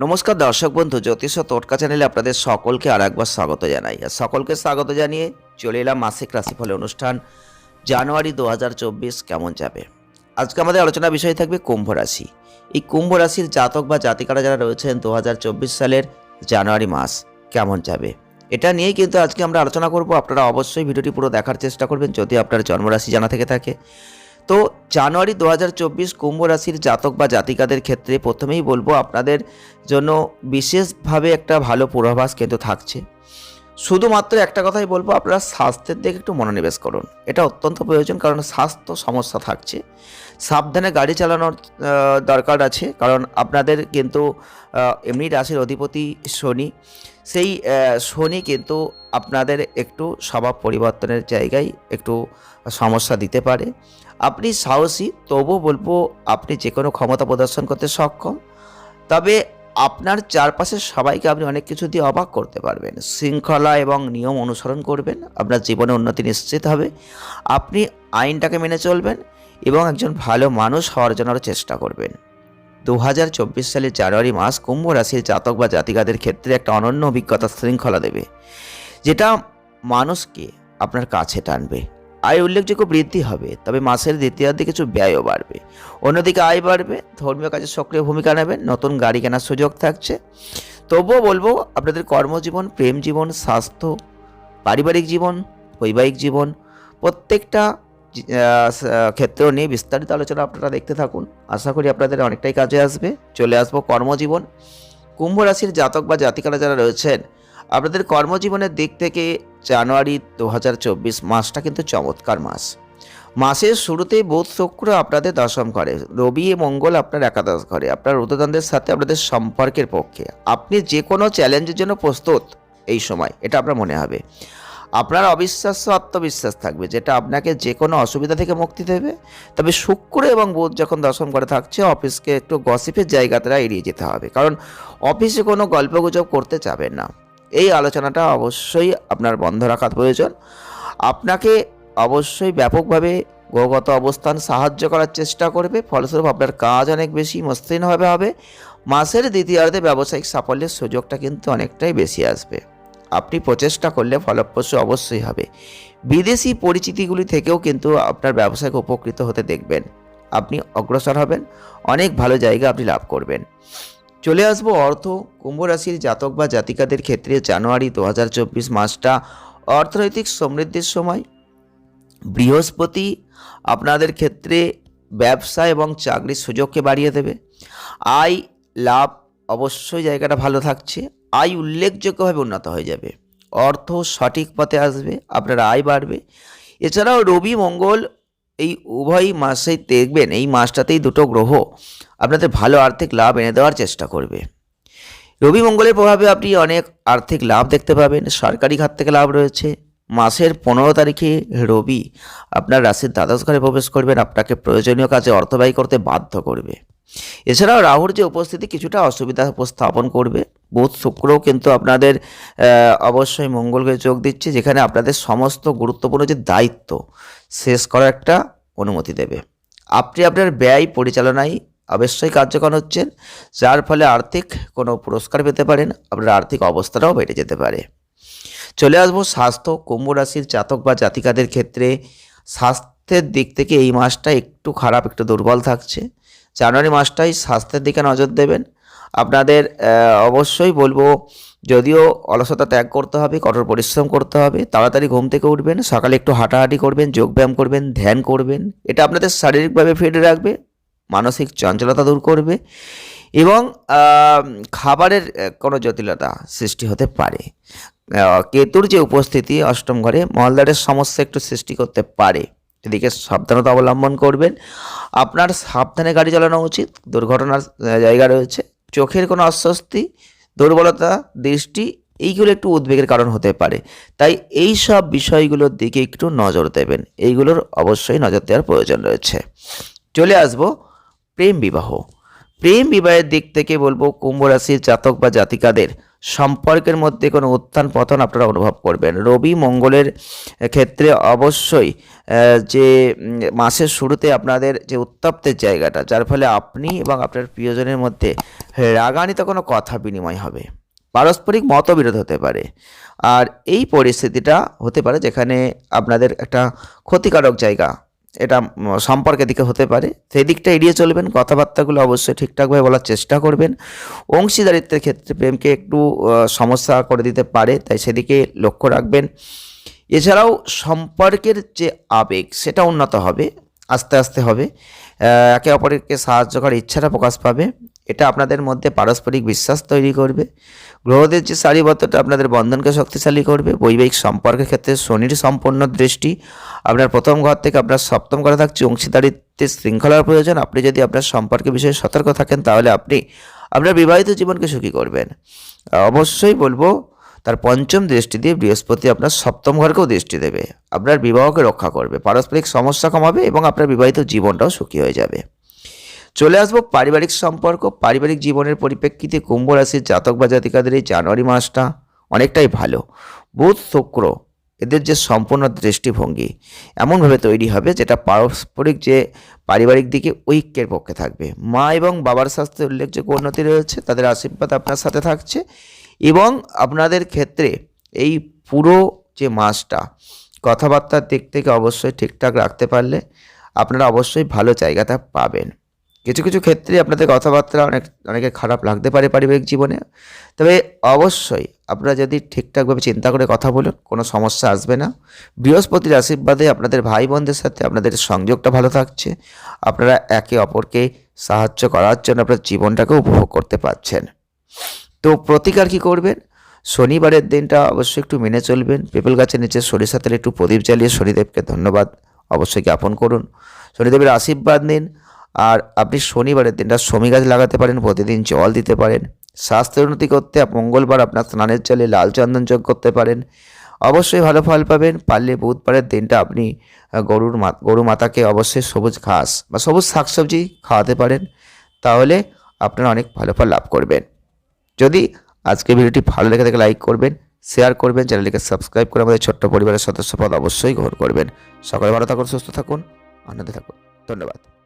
নমস্কার দর্শক বন্ধু, জ্যোতিষ তোটকা চ্যানেলে আপনাদের সকলকে আর একবার স্বাগত জানাই। আর সকলকে স্বাগত জানিয়ে চলে এলাম মাসিক রাশিফল অনুষ্ঠান, জানুয়ারি দু হাজার চব্বিশ কেমন যাবে? আজকে আমাদের আলোচনা বিষয় থাকবে কুম্ভ রাশি। এই কুম্ভ রাশির জাতক বা জাতিকারা যারা রয়েছেন দু হাজার চব্বিশ সালের জানুয়ারি মাস কেমন যাবে? এটা নিয়েই কিন্তু আজকে আমরা আলোচনা করব। আপনারা অবশ্যই ভিডিওটি পুরো দেখার চেষ্টা করবেন যদি আপনার জন্মরাশি জানা থেকে থাকে। তো জানুয়ারি দু হাজার চব্বিশ কুম্ভ রাশির জাতক বা জাতিকাদের ক্ষেত্রে প্রথমেই বলব আপনাদের জন্য বিশেষভাবে একটা ভালো পূর্বাভাস কিন্তু থাকছে। শুধুমাত্র একটা কথাই বলব, আপনারা স্বাস্থ্যের দিকে একটু মনোনিবেশ করুন। এটা অত্যন্ত প্রয়োজন কারণ স্বাস্থ্য সমস্যা থাকছে। সাবধানে গাড়ি চালানোর দরকার আছে কারণ আপনাদের কিন্তু এমনি রাশির অধিপতি শনি। সেই শনি কিন্তু আপনাদের একটু স্বভাব পরিবর্তনের জায়গায় একটু সমস্যা দিতে পারে। আপনি সাহসী তবু বলব আপনি যে কোনো ক্ষমতা প্রদর্শন করতে সক্ষম। তবে আপনার চারপাশের সবাইকে আপনি অনেক কিছু দিয়ে অবাক করতে পারবেন। শৃঙ্খলা এবং নিয়ম অনুসরণ করবেন, আপনার জীবনে উন্নতি নিশ্চিত হবে। আপনি আইনটাকে মেনে চলবেন এবং একজন ভালো মানুষ হওয়ার জন্য চেষ্টা করবেন। দু হাজার চব্বিশ সালের জানুয়ারি মাস কুম্ভ রাশির জাতক বা জাতিকাদের ক্ষেত্রে একটা অনন্য অভিজ্ঞতা শৃঙ্খলা দেবে, যেটা মানুষকে আপনার কাছে টানবে। আয় উল্লেখযোগ্য বৃদ্ধি হবে, তবে মাসের দ্বিতীয় দ্বিতীয়ার্ধে কিছু ব্যয়ও বাড়বে। অন্যদিকে আয় বাড়বে, ধর্মীয় কাজে সক্রিয় ভূমিকা নেবেন নতুন গাড়ি কেনার সুযোগ থাকছে। তবুও বলব, আপনাদের কর্মজীবন, প্রেম জীবন, স্বাস্থ্য, পারিবারিক জীবন, বৈবাহিক জীবন, প্রত্যেকটা ক্ষেত্র নিয়ে বিস্তারিত আলোচনা আপনারা দেখতে থাকুন। আশা করি আপনাদের অনেকটাই কাজে আসবে। চলে আসব কর্মজীবন। কুম্ভ রাশির জাতক বা জাতিকারা যারা রয়েছেন, আপনাদের কর্মজীবনের দিক থেকে জানুয়ারি দু হাজার চব্বিশ মাসটা কিন্তু চমৎকার মাস। মাসের শুরুতেই বুধ শুক্র আপনাদের দশম ঘরে, রবি মঙ্গল আপনার একাদশ ঘরে, আপনার রুদ্রদ্বন্দ্বের সাথে আপনাদের সম্পর্কের পক্ষে। আপনি যে কোনো চ্যালেঞ্জের জন্য প্রস্তুত এই সময়, এটা আপনার মনে হবে। আপনার অবিশ্বাস্য আত্মবিশ্বাস থাকবে, যেটা আপনাকে যে কোনো অসুবিধা থেকে মুক্তি দেবে। তবে শুক্র এবং বুধ যখন দশম ঘরে থাকছে, অফিসকে একটু গসিপের জায়গাটা এড়িয়ে যেতে হবে, কারণ অফিসে কোনো গল্পগুজব করতে চাবেন না। এই আলোচনাটা অবশ্যই আপনার বন্ধ রাখা প্রয়োজন। আপনাকে অবশ্যই ব্যাপকভাবে গ্রহগত অবস্থান সাহায্য করার চেষ্টা করবে, ফলস্বরূপ আপনার কাজ অনেক বেশি মসৃণভাবে হবে। মাসের দ্বিতীয়ার্ধে ব্যবসায়িক সাফল্যের সুযোগটা কিন্তু অনেকটাই বেশি আসবে। আপনি প্রচেষ্টা করলে ফলপ্রসূ অবশ্যই হবে। বিদেশি পরিচিতিগুলি থেকেও কিন্তু আপনার ব্যবসায়িক উপকৃত হতে দেখবেন। আপনি অগ্রসর হবেন, অনেক ভালো জায়গা আপনি লাভ করবেন। চলে আসব অর্থ কুম্ভ রাশির জাতক বা জাতিকাদের ক্ষেত্রে জানুয়ারি দু হাজার চব্বিশ মাসটা অর্থনৈতিক সমৃদ্ধির সময়। বৃহস্পতি আপনাদের ক্ষেত্রে ব্যবসা এবং চাকরির সুযোগকে বাড়িয়ে দেবে। আয়, লাভ অবশ্যই জায়গাটা ভালো থাকছে। আয় উল্লেখযোগ্যভাবে উন্নত হয়ে যাবে। অর্থ সঠিক পথে আসবে, আপনার আয় বাড়বে। এছাড়াও রবি, মঙ্গল এই উভয় মাসেই দেখবেন, এই মাসটাতেই দুটো গ্রহ আপনাদের ভালো আর্থিক লাভ এনে দেওয়ার চেষ্টা করবে। রবি, মঙ্গলের প্রভাবে আপনি অনেক আর্থিক লাভ দেখতে পাবেন, সরকারি খাত থেকে লাভ রয়েছে। মাসের পনেরো তারিখে রবি আপনার রাশির দ্বাদশ ঘরে প্রবেশ করবেন, আপনাকে প্রয়োজনীয় কাজে অর্থ ব্যয় করতে বাধ্য করবে। এছাড়াও রাহুর যে উপস্থিতি কিছুটা অসুবিধা উপস্থাপন করবে বুধ শুক্রও কিন্তু আপনাদের অবশ্যই মঙ্গলকে যোগ দিচ্ছে, যেখানে আপনাদের সমস্ত গুরুত্বপূর্ণ যে দায়িত্ব, শেষ করার একটা অনুমতি দেবে। আপনি আপনার ব্যয় পরিচালনায় অবশ্যই কার্যকর হচ্ছেন, যার ফলে আর্থিক কোনো পুরস্কার পেতে পারেন, আপনার আর্থিক অবস্থাটাও বেড়ে যেতে পারে। চলে আসব স্বাস্থ্য, কুম্ভ রাশির জাতক বা জাতিকাদের ক্ষেত্রে। স্বাস্থ্যের দিক থেকে এই মাসটা একটু খারাপ, একটু দুর্বল থাকছে। জানুয়ারি মাসটাই স্বাস্থ্যের দিকে নজর দেবেন আপনাদের অবশ্যই বলব, যদিও অলসতা ত্যাগ করতে হবে, কঠোর পরিশ্রম করতে হবে, তাড়াতাড়ি ঘুম থেকে উঠবেন, সকালে একটু হাঁটাহাঁটি করবেন, যোগব্যায়াম করবেন, ধ্যান করবেন, এটা আপনাদের শারীরিকভাবে ফিট রাখবে, মানসিক চঞ্চলতা দূর করবে এবং খাবারের কোনো জটিলতা সৃষ্টি হতে পারে। কেতুর যে উপস্থিতি অষ্টম ঘরে মলদারের সমস্যা একটু সৃষ্টি করতে পারে, এদিকে সাবধানতা অবলম্বন করবেন। আপনার সাবধানে গাড়ি চালানো উচিত, দুর্ঘটনার জায়গা রয়েছে চোখের কোনো অস্বস্তি, দুর্বলতা, দৃষ্টি, এইগুলো একটু উদ্বেগের কারণ হতে পারে। তাই এই সব বিষয়গুলোর দিকে একটু নজর দেবেন। এইগুলোর অবশ্যই নজর দেওয়ার প্রয়োজন রয়েছে। চলে আসব প্রেম বিবাহ। প্রেম বিবাহের দিক থেকে বলব কুম্ভ রাশির জাতক বা জাতিকাদের সম্পর্কের মধ্যে কোনো উত্থান পতন আপনারা অনুভব করবেন। রবি মঙ্গলের ক্ষেত্রে অবশ্যই যে মাসের শুরুতে আপনাদের যে উত্তপ্তের জায়গাটা, যার ফলে আপনি এবং আপনার প্রিয়জনের মধ্যে রাগান্বিত কোনো কথা বিনিময় হবে। পারস্পরিক মতবিরোধ হতে পারে। আর এই পরিস্থিতিটা হতে পারে যেখানে আপনাদের একটা ক্ষতিকারক জায়গা এটা সম্পর্কের দিকে হতে পারে। সেই দিকটা এড়িয়ে চলবেন, কথাবার্তাগুলো অবশ্যই ঠিকঠাকভাবে বলার চেষ্টা করবেন। অংশীদারিত্বের ক্ষেত্রে প্রেমকে একটু সমস্যা করে দিতে পারে, তাই সেদিকে লক্ষ্য রাখবেন। এছাড়াও সম্পর্কের যে আবেগ, সেটা উন্নত হবে, আস্তে আস্তে হবে। একে অপরকে সাহায্য করার ইচ্ছাটা প্রকাশ পাবে। এটা আপনাদের মধ্যে পারস্পরিক বিশ্বাস তৈরি করবে। গ্রহদের যে সারিবদ্ধতা আপনাদের বন্ধনকে শক্তিশালী করবে। বৈবাহিক সম্পর্কের ক্ষেত্রে শনির সম্পূর্ণ দৃষ্টি। আপনার প্রথম ঘর থেকে আপনার সপ্তম ঘরে থাকছে অংশীদারিত্বের শৃঙ্খলার প্রয়োজন। আপনি যদি আপনার সম্পর্কের বিষয়ে সতর্ক থাকেন, তাহলে আপনি আপনার বিবাহিত জীবনকে সুখী করবেন। অবশ্যই বলব, তার পঞ্চম দৃষ্টি দিয়ে বৃহস্পতি আপনার সপ্তম ঘরকেও দৃষ্টি দেবে। আপনার বিবাহকে রক্ষা করবে। পারস্পরিক সমস্যা কমাবে এবং আপনার বিবাহিত জীবনটাও সুখী হয়ে যাবে। চলে আসব পারিবারিক সম্পর্ক, পারিবারিক জীবনের পরিপ্রেক্ষিতে কুম্ভ রাশির জাতক বা জাতিকাদের এই জানুয়ারি মাসটা অনেকটাই ভালো। বুধ, শুক্র এদের যে সম্পূর্ণ দৃষ্টিভঙ্গি এমনভাবে তৈরি হবে যেটা পারস্পরিক যে পারিবারিক দিকে ঐক্যের পক্ষে থাকবে। মা এবং বাবার স্বাস্থ্যে উল্লেখযোগ্য উন্নতি রয়েছে, তাদের আশীর্বাদ আপনার সাথে থাকছে এবং আপনাদের ক্ষেত্রে এই পুরো যে মাসটা কথাবার্তার দিক থেকে অবশ্যই ঠিকঠাক রাখতে পারলে আপনারা অবশ্যই ভালো জায়গাটা পাবেন। কিছু কিছু ক্ষেত্রে আপনাদের কথাবার্তা অনেক, অনেকে খারাপ লাগতে পারে পারিবারিক জীবনে। তবে অবশ্যই আপনারা যদি ঠিকঠাকভাবে চিন্তা করে কথা বলুন, কোনো সমস্যা আসবে না। বৃহস্পতির আশীর্বাদে আপনাদের ভাই বোনদের সাথে আপনাদের সংযোগটা ভালো থাকছে। আপনারা একে অপরকে সাহায্য করার জন্য আপনার জীবনটাকে উপভোগ করতে পারছেন। তো প্রতিকার কি করবেন? শনিবারের দিনটা অবশ্যই একটু মেনে চলবেন। পেপল গাছের নিচে সরিষা তেলে একটু প্রদীপ জ্বালিয়ে শনিদেবকে ধন্যবাদ অবশ্যই জ্ঞাপন করুন। শনিদেবের আশীর্বাদ নিন। আর আপনি শনিবারের দিনটা শমি গাছ লাগাতে পারেন, প্রতিদিন জল দিতে পারেন। স্বাস্থ্যের উন্নতি করতে মঙ্গলবার আপনার স্নানের জলে লাল চন্দন যোগ করতে পারেন। অবশ্যই ভালো ফল পাবেন, পারলে বুধবারের দিনটা আপনি গরুর মা গরু মাতাকে অবশ্যই সবুজ ঘাস বা সবুজ শাকসবজি খাওয়াতে পারেন, তাহলে আপনারা অনেক ভালো ফল লাভ করবেন। যদি আজকে ভিডিওটি ভালো লেগে থাকে, লাইক করবেন, শেয়ার করবেন, চ্যানেলটিকে সাবস্ক্রাইব করে আমাদের ছোট্ট পরিবারের সদস্য পদ অবশ্যই গ্রহণ করবেন। সকালে ভালো থাকুন, সুস্থ থাকুন, আনন্দে থাকুন। ধন্যবাদ।